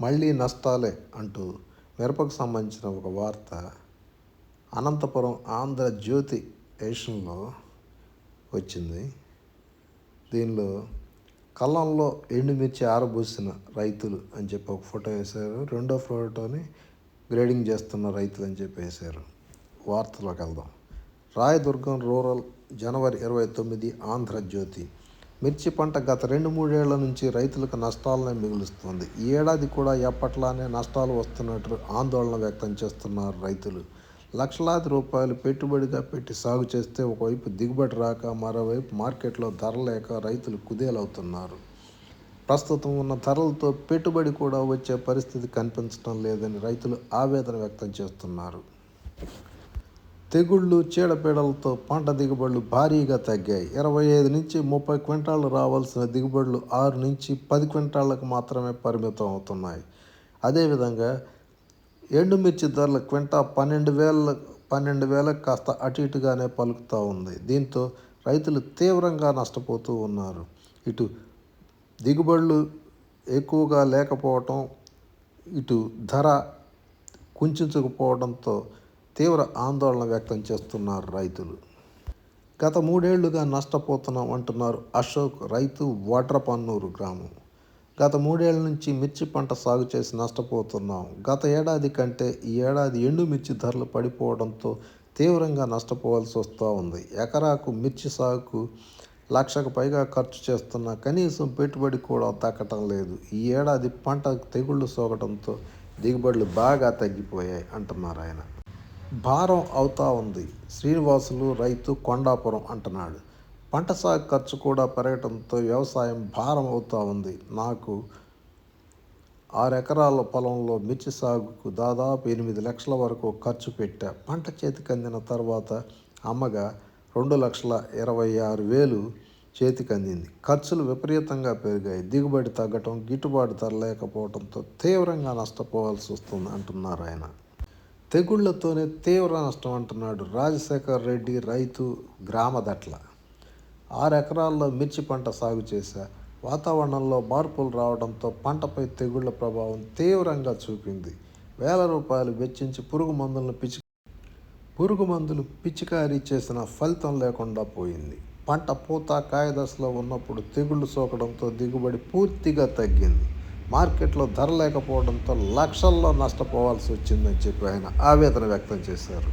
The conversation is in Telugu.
మళ్ళీ నష్టాలే అంటూ మిరపకు సంబంధించిన ఒక వార్త అనంతపురం ఆంధ్ర జ్యోతి ఎడిషన్లో వచ్చింది. దీనిలో కళ్ళంలో ఎండుమిర్చి ఆరబోసిన రైతులు అని చెప్పి ఒక ఫోటో వేశారు. రెండో ఫోటోని గ్రేడింగ్ చేస్తున్న రైతులు అని చెప్పి వేశారు. వార్తలోకి వెళ్దాం. రాయదుర్గం రూరల్ జనవరి ఇరవై తొమ్మిది ఆంధ్రజ్యోతి మిర్చి పంట గత రెండు మూడేళ్ళ నుంచి రైతులకు నష్టాలనే మిగులుస్తుంది. ఈ ఏడాది కూడా ఎప్పట్లానే నష్టాలు వస్తున్నట్టు ఆందోళన వ్యక్తం చేస్తున్నారు రైతులు. లక్షలాది రూపాయలు పెట్టుబడిగా పెట్టి సాగు చేస్తే ఒకవైపు దిగుబడి రాక మరోవైపు మార్కెట్లో ధర లేక రైతులు కుదేలవుతున్నారు. ప్రస్తుతం ఉన్న ధరలతో పెట్టుబడి కూడా వచ్చే పరిస్థితి కనిపించడం లేదని రైతులు ఆవేదన వ్యక్తం చేస్తున్నారు. తెగుళ్ళు చీడపీడలతో పంట దిగుబడులు భారీగా తగ్గాయి. ఇరవై ఐదు నుంచి ముప్పై క్వింటాళ్ళు రావాల్సిన దిగుబడులు ఆరు నుంచి పది క్వింటాళ్ళకు మాత్రమే పరిమితం అవుతున్నాయి. అదేవిధంగా ఎండుమిర్చి ధరల క్వింటా పన్నెండు వేల పన్నెండు వేలకు కాస్త అటు ఇటుగానే పలుకుతూ ఉంది. దీంతో రైతులు తీవ్రంగా నష్టపోతూ ఉన్నారు. ఇటు దిగుబడులు ఎక్కువగా లేకపోవటం ఇటు ధర కుంచుకుపోవడంతో తీవ్ర ఆందోళన వ్యక్తం చేస్తున్నారు రైతులు. గత మూడేళ్ళుగా నష్టపోతున్నాం అంటున్నారు అశోక్ రైతు వడ్రపన్నూరు గ్రామం. గత మూడేళ్ళ నుంచి మిర్చి పంట సాగు చేసి నష్టపోతున్నాం. గత ఏడాది కంటే ఈ ఏడాది ఎండుమిర్చి ధరలు పడిపోవడంతో తీవ్రంగా నష్టపోవాల్సి వస్తూ ఉంది. ఎకరాకు మిర్చి సాగుకు లక్షకు పైగా ఖర్చు చేస్తున్నా కనీసం పెట్టుబడి కూడా దక్కటం లేదు. ఈ ఏడాది పంట తెగుళ్ళు సోకడంతో దిగుబడులు బాగా తగ్గిపోయాయి అంటున్నారు ఆయన. భారం అవుతా ఉంది. శ్రీనివాసులు రైతు కొండాపురం అంటున్నాడు. పంట సాగు ఖర్చు కూడా పెరగడంతో వ్యవసాయం భారం అవుతా ఉంది. నాకు ఆరు ఎకరాల పొలంలో మిర్చి సాగుకు దాదాపు ఎనిమిది లక్షల వరకు ఖర్చు పెట్టా. పంట చేతికి అందిన తర్వాత అమ్మగా రెండు లక్షల ఇరవై ఆరు వేలు చేతికి అందింది. ఖర్చులు విపరీతంగా పెరిగాయి. దిగుబడి తగ్గటం గిట్టుబాటు ధర లేకపోవడంతో తీవ్రంగా నష్టపోవాల్సి వస్తుంది అంటున్నారు ఆయన. తెగుళ్ళతోనే తీవ్ర నష్టం అంటున్నాడు రాజశేఖర్ రెడ్డి రైతు గ్రామదట్ల ఆరు ఎకరాల్లో మిర్చి పంట సాగు చేశా. వాతావరణంలో మార్పులు రావడంతో పంటపై తెగుళ్ళ ప్రభావం తీవ్రంగా చూపింది. వేల రూపాయలు వెచ్చించి పురుగు మందులను పిచి పురుగు మందులు పిచికారీ చేసిన ఫలితం లేకుండా పోయింది. పంట పూత కాయ దశలో ఉన్నప్పుడు తెగుళ్ళు సోకడంతో దిగుబడి పూర్తిగా తగ్గింది. మార్కెట్లో ధర లేకపోవడంతో లక్షల్లో నష్టపోవాల్సి వచ్చిందని చెప్పి ఆయన ఆవేదన వ్యక్తం చేశారు.